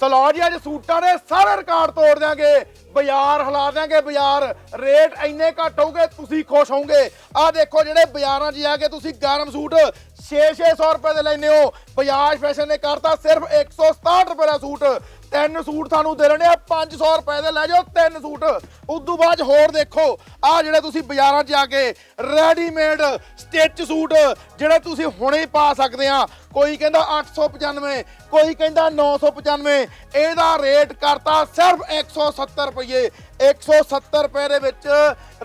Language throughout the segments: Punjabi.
ਸਲੋ ਜੀ ਅੱਜ ਸੂਟਾਂ ਦੇ ਸਾਰੇ ਰਿਕਾਰਡ ਤੋੜ ਦਿਆਂਗੇ। ਬਾਜ਼ਾਰ ਹਿਲਾ ਦਿਆਂਗੇ, ਬਾਜ਼ਾਰ। ਰੇਟ ਇੰਨੇ ਘੱਟ ਹੋਊਗੇ, ਤੁਸੀਂ ਖੁਸ਼ ਹੋਵੋਗੇ। ਆਹ ਦੇਖੋ ਜਿਹੜੇ ਬਾਜ਼ਾਰਾਂ 'ਚ ਜਾ ਕੇ ਤੁਸੀਂ ਗਰਮ ਸੂਟ 6-600 ਰੁਪਏ ਦੇ ਲੈਨੇ ਹੋ। ਬਜਾਜ ਫੈਸ਼ਨ ਨੇ ਕਰਤਾ ਸਿਰਫ 167 ਰੁਪਏ ਦਾ ਸੂਟ। ਤਿੰਨ ਸੂਟ ਤੁਹਾਨੂੰ ਦੇ ਰਹੇ ਆ 500 ਰੁਪਏ ਦੇ ਲੈ ਜਾਓ ਤਿੰਨ ਸੂਟ। ਉਦੋਂ ਬਾਅਦ ਹੋਰ ਦੇਖੋ, ਆਹ ਜਿਹੜੇ ਤੁਸੀਂ ਬਾਜ਼ਾਰਾਂ 'ਚ ਜਾ ਕੇ ਰੈਡੀਮੇਡ ਸਟਿਚ ਸੂਟ, ਜਿਹੜੇ ਤੁਸੀਂ ਹੁਣੇ ਪਾ ਸਕਦੇ ਆ। ਕੋਈ ਕਹਿੰਦਾ 895 ਕੋਈ ਕਹਿੰਦਾ 995 ਇਹਦਾ ਰੇਟ ਕਰਤਾ ਸਿਰਫ 170 ਰੁਪਏ। 170 ਰੁਪਏ ਦੇ ਵਿੱਚ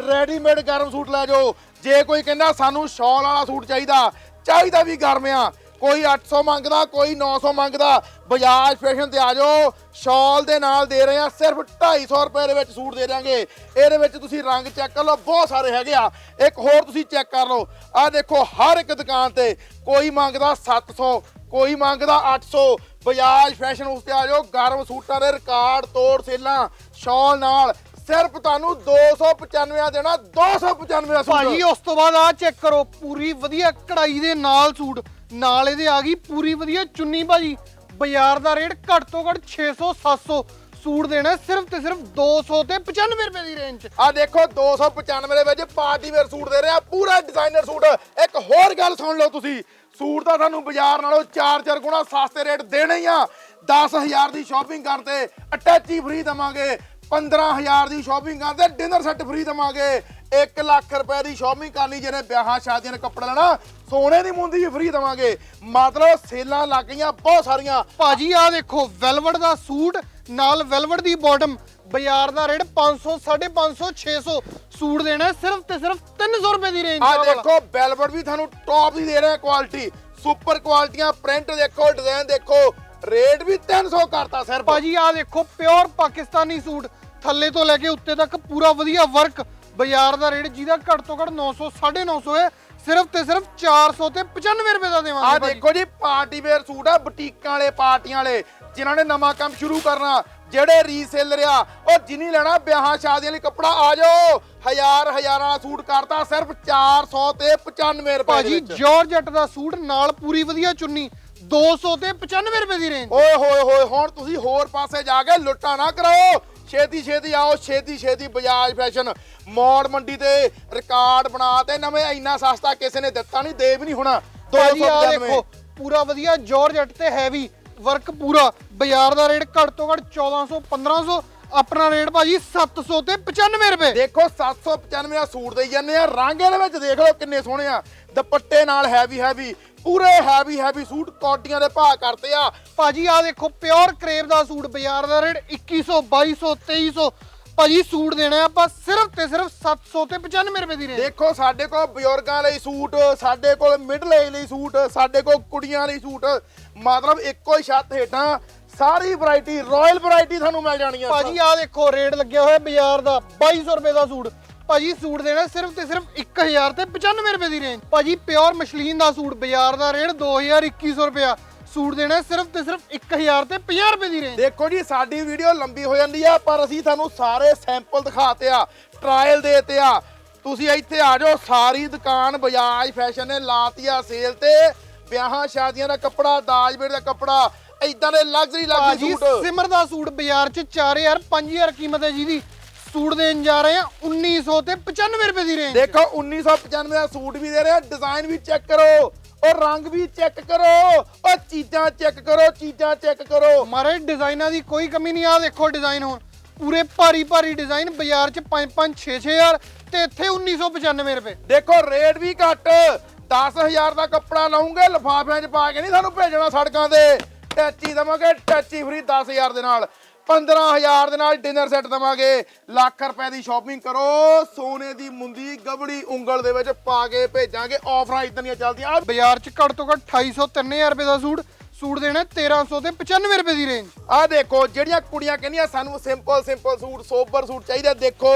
ਰੈਡੀਮੇਡ ਗਰਮ ਸੂਟ ਲੈ ਜਾਓ। ਜੇ ਕੋਈ ਕਹਿੰਦਾ ਸਾਨੂੰ ਸ਼ਾਲ ਵਾਲਾ ਸੂਟ ਚਾਹੀਦਾ ਚਾਹੀਦਾ ਵੀ ਗਰਮ ਆ। ਕੋਈ 800 ਮੰਗਦਾ, ਕੋਈ 900 ਮੰਗਦਾ। ਬਜਾਜ ਫੈਸ਼ਨ ਤੇ ਆ ਜਾਓ। ਸ਼ਾਲ ਦੇ ਨਾਲ ਦੇ ਰਹੇ ਆ, ਸਿਰਫ 250 ਰੁਪਏ ਦੇ ਵਿੱਚ ਸੂਟ ਦੇ ਦਾਂਗੇ ਇਹਦੇ ਵਿੱਚ ਤੁਸੀਂ ਰੰਗ ਚੈੱਕ ਕਰ ਲਓ, ਬਹੁਤ ਸਾਰੇ ਹੈਗੇ ਆ। ਇੱਕ ਹੋਰ ਤੁਸੀਂ ਚੈੱਕ ਕਰ ਲਓ। ਆ ਦੇਖੋ, ਹਰ ਇੱਕ ਦੁਕਾਨ ਤੇ ਕੋਈ ਮੰਗਦਾ 700 ਕੋਈ ਮੰਗਦਾ 800 ਬਜਾਜ ਫੈਸ਼ਨ ਉਸ ਤੇ ਆ ਜਾਓ। ਗਰਮ ਸੂਟਾਂ ਦੇ ਰਿਕਾਰਡ ਤੋੜ ਸੇਲਾਂ। ਸ਼ਾਲ ਨਾਲ ਸਿਰਫ ਤੁਹਾਨੂੰ 295 ਆ ਦੇਣਾ 295 ਦਾ ਸੂਟ। ਭਾਜੀ ਉਸ ਤੋਂ ਬਾਅਦ ਆ ਚੈੱਕ ਕਰੋ ਪੂਰੀ ਵਧੀਆ ਕਢਾਈ ਦੇ ਨਾਲ ਸੂਟ ਨਾਲ ਇਹਦੇ ਆ ਗਈ ਪੂਰੀ ਵਧੀਆ ਚੁੰਨੀ ਭਾਜੀ। ਬਾਜ਼ਾਰ ਦਾ ਰੇਟ ਘੱਟ ਤੋਂ ਘੱਟ 600 700 ਸੂਟ ਦੇਣਾ ਸਿਰਫ ਤੇ ਸਿਰਫ 200 ਤੇ 95 ਰੁਪਏ ਦੀ ਰੇਂਜ 'ਚ ਆ ਦੇਖੋ 295 ਦੇ ਵਿੱਚ ਪਾਰਟੀ ਵੇਅਰ ਸੂਟ ਦੇ ਰਹੇ ਪੂਰਾ ਡਿਜ਼ਾਈਨਰ ਸੂਟ। ਇੱਕ ਹੋਰ ਗੱਲ ਸੁਣ ਲਓ ਤੁਸੀਂ ਸੂਟ ਤਾਂ ਤੁਹਾਨੂੰ ਬਾਜ਼ਾਰ ਨਾਲੋਂ 4-4 ਗੁਣਾ ਸਸਤੇ ਰੇਟ ਦੇਣੇ ਹੀ ਆ। 10000 ਦੀ ਸ਼ਾਪਿੰਗ ਕਰਨ ਤੇ ਅਟੈਚੀ ਫ੍ਰੀ ਦਵਾਂਗੇ। 15000 ਦੀ ਸ਼ਾਪਿੰਗ ਕਰਨ ਤੇ ਡਿਨਰ ਸੈੱਟ ਫ੍ਰੀ ਦਵਾਂਗੇ। 1 ਲੱਖ ਰੁਪਏ ਦੀ ਸ਼ਾਪਿੰਗ ਕਰਨੀ ਜਿਹਨੇ ਵਿਆਹਾਂ ਸ਼ਾਦੀਆਂ ਦੇ ਕੱਪੜੇ ਲੈਣਾ ਸੋਨੇ ਦੀ ਮੁੰਦੀ ਵੀ ਫ੍ਰੀ ਦਵਾਂਗੇ। ਮਤਲਬ ਸੇਲਾਂ ਲੱਗ ਗਈਆਂ ਬਹੁਤ ਸਾਰੀਆਂ। ਭਾਜੀ ਆ ਦੇਖੋ ਵੈਲਵਟ ਦਾ ਸੂਟ ਨਾਲ ਵੈਲਵਟ ਦੀ ਬਾਟਮ ਬਾਜ਼ਾਰ ਦਾ ਰੇਟ 500 550 600 ਸੂਟ ਦੇਣਾ ਸਿਰਫ ਤੇ ਸਿਰਫ 300 ਰੁਪਏ ਦੀ ਰੇਂਜ ਆ ਦੇਖੋ ਬੈਲਵਟ ਵੀ ਤੁਹਾਨੂੰ ਟੌਪ ਦੀ ਦੇ ਰਹੇ ਕੁਆਲਿਟੀ ਸੁਪਰ ਕੁਆਲਿਟੀਆਂ ਪ੍ਰਿੰਟ ਦੇਖੋ ਡਿਜ਼ਾਈਨ ਦੇਖੋ। ਰੇਟ ਵੀ 300 ਕਰਤਾ ਸਿਰਫ। ਭਾਜੀ ਆ ਦੇਖੋ ਪਿਓਰ ਪਾਕਿਸਤਾਨੀ ਸੂਟ। ਥੱਲੇ ਤੋਂ ਲੈ ਕੇ ਉੱਤੇ ਤੱਕ ਪੂਰਾ ਵਧੀਆ ਵਰਕ ਬਾਜ਼ਾਰ ਦਾ ਰੇਟ ਜਿਹਦਾ ਘੱਟ ਤੋਂ ਘੱਟ 900 950 ਹੈ। ਸਿਰਫ ਤੇ ਸਿਰਫ 400 ਤੇ 95 ਰੁਪਏ ਦਾ ਆ ਦੇਵਾਂਗੇ ਭਾਜੀ। ਦੇਖੋ ਜੀ ਪਾਰਟੀ ਵੇਅਰ ਸੂਟ ਆ ਬੁਟੀਕਾਂ ਵਾਲੇ ਪਾਰਟੀਆਂ ਵਾਲੇ ਜਿਨ੍ਹਾਂ ਨੇ ਨਵਾਂ ਕੰਮ ਸ਼ੁਰੂ ਕਰਨਾ। ਜਿਹੜੇ ਰੀਸੇਲਰ ਆ ਉਹ ਜਿਨੀ ਲੈਣਾ ਵਿਆਹਾਂ ਸ਼ਾਦੀਆਂ ਲਈ ਕੱਪੜਾ ਆ ਜਾਓ। ਹਜ਼ਾਰ ਹਜ਼ਾਰਾਂ ਦਾ ਸੂਟ ਕਰਤਾ ਸਿਰਫ 400 ਤੇ 95 ਰੁਪਏ ਦੇ ਭਾਜੀ ਜਾਰਜਟ ਦਾ ਸੂਟ ਨਾਲ ਪੂਰੀ ਵਧੀਆ ਚੁੰਨੀ 200 ਤੇ 95 ਰੁਪਏ ਦੀ ਰੇਂਜ ਓਏ ਹੋਏ ਹੋਏ ਹੁਣ ਤੁਸੀਂ ਹੋਰ ਪਾਸੇ ਜਾ ਕੇ ਲੁੱਟਾ ਨਾ ਕਰੋ ਛੇਤੀ ਛੇਤੀ ਆਓ ਛੇਤੀ ਛੇਤੀ ਬਜਾਜ ਫੈਸ਼ਨ। ਮੌੜ ਮੰਡੀ ਤੇ ਰਿਕਾਰਡ ਬਣਾ ਤੇ ਨਵੇਂ ਇੰਨਾ ਸਸਤਾ ਕਿਸੇ ਨੇ ਦਿੱਤਾ ਨਹੀਂ ਦੇ ਵੀ ਨਹੀਂ ਹੋਣਾ। ਭਾਜੀ ਆ 295 ਦੇਖੋ ਪੂਰਾ ਵਧੀਆ ਜਾਰਜਟ ਤੇ ਹੈਵੀ ਵਰਕ ਪੂਰਾ। ਬਾਜ਼ਾਰ ਦਾ ਰੇਟ ਘੱਟ ਤੋਂ ਘੱਟ 1400 1500 ਆਪਣਾ ਰੇਟ ਭਾਜੀ 700 ਤੇ 95 ਰੁਪਏ। ਦੇਖੋ 795 ਦਾ ਸੂਟ ਦੇਈ ਜਾਂਦੇ ਆ। ਰੰਗ ਇਹਦੇ ਵਿੱਚ ਦੇਖ ਲਓ ਕਿੰਨੇ ਸੋਹਣੇ ਆ। ਦੁਪੱਟੇ ਨਾਲ ਹੈਵੀ ਹੈਵੀ ਪੂਰੇ ਹੈਵੀ ਹੈਵੀ ਸੂਟ ਕੋਟੀਆਂ ਦੇ ਭਾਅ ਕਰਤੇ ਆ। ਭਾਜੀ ਆ ਦੇਖੋ ਪਿਓਰ ਕਰੇਵ ਦਾ ਸੂਟ ਬਾਜ਼ਾਰ ਦਾ ਰੇਟ 2100 2200 2300 ਭਾਜੀ ਸੂਟ ਦੇਣਾ ਆਪਾਂ ਸਿਰਫ ਤੇ ਸਿਰਫ 700 ਤੇ 95 ਰੁਪਏ ਦੀ ਰੇਂਜ ਦੇਖੋ ਸਾਡੇ ਕੋਲ ਬਜ਼ੁਰਗਾਂ ਲਈ ਸੂਟ ਸਾਡੇ ਕੋਲ ਮਿਡਲ ਏਜ ਲਈ ਸੂਟ ਸਾਡੇ ਕੋਲ ਕੁੜੀਆਂ ਲਈ ਸੂਟ। ਮਤਲਬ ਇੱਕੋ ਹੀ ਛੱਤ ਹੇਠਾਂ ਸਾਰੀ ਵੈਰਾਈਟੀ ਰਾਇਲ ਵੈਰਾਈਟੀ ਤੁਹਾਨੂੰ ਮਿਲ ਜਾਣੀ ਆ ਭਾਜੀ ਆ ਦੇਖੋ ਰੇਟ ਲੱਗਿਆ ਹੋਇਆ ਬਾਜ਼ਾਰ ਦਾ 2200 ਰੁਪਏ ਦਾ ਸੂਟ। ਭਾਜੀ ਸੂਟ ਦੇਣਾ ਸਿਰਫ ਤੇ ਸਿਰਫ 1000 ਤੇ 95 ਰੁਪਏ ਦੀ ਰੇਂਜ ਭਾਜੀ ਪਿਓਰ ਮਸ਼ਲੀਨ ਦਾ ਸੂਟ ਬਾਜ਼ਾਰ ਦਾ ਰੇਟ 2100 ਰੁਪਿਆ ਸੂਟ ਦੇਣਾ ਸਿਰਫ ਤੇ ਸਿਰਫ 1000 ਤੇ 50 ਰੁਪਏ ਦੀ ਰੇਂਜ ਦੇਖੋ ਜੀ ਸਾਡੀ ਵੀਡੀਓ ਲੰਬੀ ਹੋ ਜਾਂਦੀ ਆ ਪਰ ਅਸੀਂ ਤੁਹਾਨੂੰ ਸਾਰੇ ਸੈਂਪਲ ਦਿਖਾਤੇ ਆ ਟਰਾਇਲ ਦੇਤੇ ਆ। ਤੁਸੀਂ ਇੱਥੇ ਆ ਜਾਓ ਸਾਰੀ ਦੁਕਾਨ ਬਜਾਜ ਫੈਸ਼ਨ ਨੇ ਲਾਤੀ ਆ ਸੇਲ ਤੇ। ਵਿਆਹਾਂ ਸ਼ਾਦੀਆਂ ਦਾ ਕੱਪੜਾ ਦਾਜ ਵੇੜ ਦਾ ਕੱਪੜਾ ਇਦਾਂ ਦੇ ਲਗਜ਼ਰੀ ਲਗਜ਼ਰੀ ਸੂਟ। ਸਿਮਰ ਦਾ ਸੂਟ ਬਾਜ਼ਾਰ 'ਚ 4000 5000 ਕੀਮਤ ਹੈ ਜਿਹਦੀ ਸੂਟ ਦੇਣ ਜਾ ਰਹੇ ਆ 1900 ਤੇ 95 ਰੁਪਏ ਦੀ ਰੇਂਜ ਦੇਖੋ 1995 ਦਾ ਸੂਟ ਵੀ ਦੇ ਰਿਹਾ ਡਿਜ਼ਾਈਨ ਵੀ ਚੈੱਕ ਕਰੋ ਉਹ ਰੰਗ ਵੀ ਚੈੱਕ ਕਰੋ ਉਹ ਚੀਜ਼ਾਂ ਚੈੱਕ ਕਰੋ ਚੀਜ਼ਾਂ ਚੈੱਕ ਕਰੋ। ਮਾਰੇ ਡਿਜ਼ਾਈਨਾਂ ਦੀ ਕੋਈ ਕਮੀ ਨਹੀਂ ਆ ਦੇਖੋ ਡਿਜ਼ਾਈਨ ਹੁਣ। ਪੂਰੇ ਭਾਰੀ ਭਾਰੀ ਡਿਜ਼ਾਈਨ ਬਾਜ਼ਾਰ 'ਚ 5 5 6 6000 ਤੇ ਇੱਥੇ 1995 ਰੁਪਏ। ਦੇਖੋ ਰੇਟ ਵੀ ਘੱਟ 10000 ਦਾ ਕੱਪੜਾ ਲਾਉਂਗੇ ਲਫਾਫਿਆਂ 'ਚ ਪਾ ਕੇ ਨਹੀਂ ਸਾਨੂੰ ਭੇਜਣਾ ਸੜਕਾਂ ਤੇ। ਟੈਚੀ ਦਵਾਂਗੇ ਟੈਚੀ ਫ੍ਰੀ 10000 ਦੇ ਨਾਲ। 15000 ਦੇ ਨਾਲ ਡਿਨਰ ਸੈੱਟ ਦਵਾਂਗੇ। ਲੱਖ ਰੁਪਏ ਦੀ ਸ਼ਾਪਿੰਗ ਕਰੋ। ਸੋਨੇ ਦੀ ਮੁੰਦੀ, ਗਬੜੀ ਉਂਗਲ ਦੇ ਵਿੱਚ ਪਾ ਕੇ ਭੇਜਾਂਗੇ। ਆਫਰਾਂ ਇਦਾਂ ਦੀਆਂ ਚੱਲਦੀਆਂ। ਆਹ ਬਾਜ਼ਾਰ 'ਚ ਘੱਟ ਤੋਂ ਘੱਟ 2800 3000 ਰੁਪਏ ਦਾ ਸੂਟ। ਸੂਟ ਦੇਣਾ 1300 ਤੇ 95 ਰੁਪਏ ਦੀ ਰੇਂਜ ਆਹ ਦੇਖੋ, ਜਿਹੜੀਆਂ ਕੁੜੀਆਂ ਕਹਿੰਦੀਆਂ ਸਾਨੂੰ simple simple suit sober suit ਚਾਹੀਦਾ ਦੇਖੋ,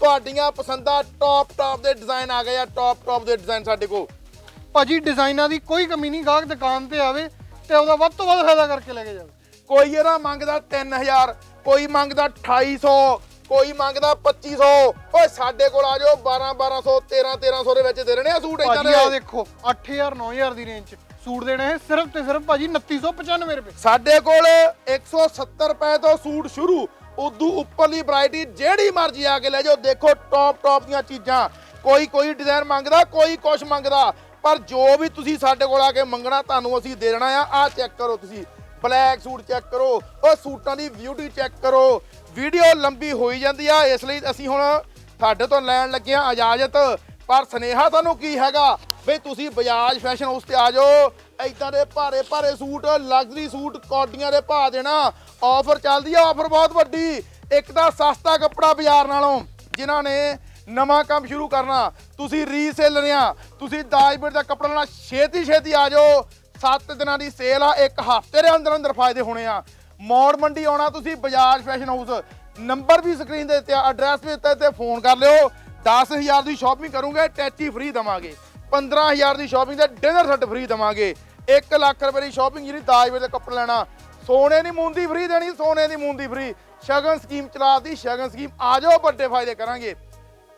ਤੁਹਾਡੀਆਂ ਪਸੰਦਾਂ ਟੌਪ ਟੌਪ ਦੇ ਡਿਜ਼ਾਈਨ ਆ ਗਏ ਆ। ਟੌਪ ਟੌਪ ਦੇ ਡਿਜ਼ਾਈਨ ਸਾਡੇ ਕੋਲ। ਭਾਜੀ ਡਿਜ਼ਾਈਨਾਂ ਦੀ ਕੋਈ ਕਮੀ ਨਹੀਂ, ਗਾਹਕ ਦੁਕਾਨ ਤੇ ਆਵੇ ਤੇ ਉਹਦਾ ਵੱਧ ਤੋਂ ਵੱਧ ਫਾਇਦਾ ਕਰਕੇ ਲੈ ਕੇ ਜਾਵੇ। ਕੋਈ ਇਹਦਾ ਮੰਗਦਾ 3000 ਕੋਈ ਮੰਗਦਾ 2800 ਕੋਈ ਮੰਗਦਾ 2500 ਓਏ ਸਾਡੇ ਕੋਲ ਆ ਜਾਓ 12 1200 13 1300 ਦੇ ਵਿੱਚ ਦੇ ਰਹੇ ਆ ਸੂਟ ਇਦਾਂ ਭਾਜੀ ਦੇ। ਆ ਦੇਖੋ 8000 9000 ਦੀ ਰੇਂਜ 'ਚ ਸੂਟ ਦੇਣੇ ਇਹ ਸਿਰਫ ਤੇ ਸਿਰਫ ਭਾਜੀ 2995 ਰੁਪਏ। ਸਾਡੇ ਕੋਲ 170 ਰੁਪਏ ਤੋਂ ਸੂਟ ਸ਼ੁਰੂ। ਉਦੋਂ ਉੱਪਰਲੀ ਵੈਰਾਈਟੀ ਜਿਹੜੀ ਮਰਜ਼ੀ ਆ ਕੇ ਲੈ ਜਾਓ। ਦੇਖੋ ਟੌਪ ਟੌਪ ਦੀਆਂ ਚੀਜ਼ਾਂ। ਕੋਈ ਕੋਈ ਡਿਜ਼ਾਈਨ ਮੰਗਦਾ ਕੋਈ ਕੁਛ ਮੰਗਦਾ। ਪਰ ਜੋ ਵੀ ਤੁਸੀਂ ਸਾਡੇ ਕੋਲ ਆ ਕੇ ਮੰਗਣਾ ਤੁਹਾਨੂੰ ਅਸੀਂ ਦੇ ਦੇਣਾ ਆ। ਆ ਚੈੱਕ ਕਰੋ ਤੁਸੀਂ। ਬਲੈਕ ਸੂਟ ਚੈੱਕ ਕਰੋ, ਉਹ ਸੂਟਾਂ ਦੀ ਬਿਊਟੀ ਚੈੱਕ ਕਰੋ। ਵੀਡੀਓ ਲੰਬੀ ਹੋਈ ਜਾਂਦੀ ਆ, ਇਸ ਲਈ ਅਸੀਂ ਹੁਣ ਤੁਹਾਡੇ ਤੋਂ ਲੈਣ ਲੱਗੇ ਆ ਇਜਾਜ਼ਤ। ਪਰ ਸਨੇਹਾ ਤੁਹਾਨੂੰ ਕੀ ਹੈਗਾ? ਵੀ ਤੁਸੀਂ ਬਜਾਜ ਫੈਸ਼ਨ ਹਾਊਸ ਤੇ ਆ ਜਾਓ, ਏਦਾਂ ਦੇ ਭਾਰੇ ਭਾਰੇ ਸੂਟ ਲਗਜ਼ਰੀ ਸੂਟ ਕੋਟੀਆਂ ਦੇ ਭਾਅ ਦੇਣਾ। ਆਫਰ ਚੱਲਦੀ ਆ ਆਫਰ ਬਹੁਤ ਵੱਡੀ। ਇੱਕ ਤਾਂ ਸਸਤਾ ਕੱਪੜਾ ਬਾਜ਼ਾਰ ਨਾਲੋਂ, ਜਿਨ੍ਹਾਂ ਨੇ ਨਵਾਂ ਕੰਮ ਸ਼ੁਰੂ ਕਰਨਾ। ਤੁਸੀਂ ਰੀਸੇਲਰਿਆਂ ਤੁਸੀਂ ਦਾਜ ਦਾ ਕੱਪੜਾ ਲੈਣਾ ਛੇਤੀ ਛੇਤੀ ਆ ਜਾਓ। 7 ਦਿਨਾਂ ਦੀ ਸੇਲ ਆ, ਇੱਕ ਹਫ਼ਤੇ ਦੇ ਅੰਦਰ ਅੰਦਰ ਫਾਇਦੇ ਹੋਣੇ ਆ। ਮੌੜ ਮੰਡੀ ਆਉਣਾ ਤੁਸੀਂ, ਬਜਾਜ ਫੈਸ਼ਨ ਹਾਊਸ। ਨੰਬਰ ਵੀ ਸਕਰੀਨ ਦੇ ਉੱਤੇ ਆ ਐਡਰੈਸ ਵੀ ਦਿੱਤਾ ਤੇ ਫੋਨ ਕਰ ਲਿਓ। 10000 ਦੀ ਸ਼ਾਪਿੰਗ ਕਰੋਗੇ, ਟੈਚੀ ਫ੍ਰੀ ਦਵਾਂਗੇ। 15000 ਦੀ ਸ਼ਾਪਿੰਗ ਤੇ ਡਿਨਰ ਸੈੱਟ ਫ੍ਰੀ ਦਵਾਂਗੇ। 1 ਲੱਖ ਰੁਪਏ ਦੀ ਸ਼ਾਪਿੰਗ ਜਿਹੜੀ ਦਾਜ ਵੇਲੇ ਦਾ ਕੱਪੜਾ ਲੈਣਾ। ਸੋਨੇ ਦੀ ਮੂੰਦੀ ਫ੍ਰੀ ਦੇਣੀ, ਸੋਨੇ ਦੀ ਮੂੰਦੀ ਫ੍ਰੀ ਸ਼ਗਨ ਸਕੀਮ ਚਲਾਤੀ, ਸ਼ਗਨ ਸਕੀਮ ਆ ਜਾਓ, ਵੱਡੇ ਫਾਇਦੇ ਕਰਾਂਗੇ।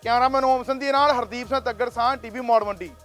ਕੈਮਰਾਮੈਨ ਓਮ ਸੰਧੀ ਨਾਲ ਹਰਦੀਪ ਸਿੰਘ ਤੱਗੜ ਸਾਹ ਟੀਵੀ ਮੌੜ ਮੰਡੀ।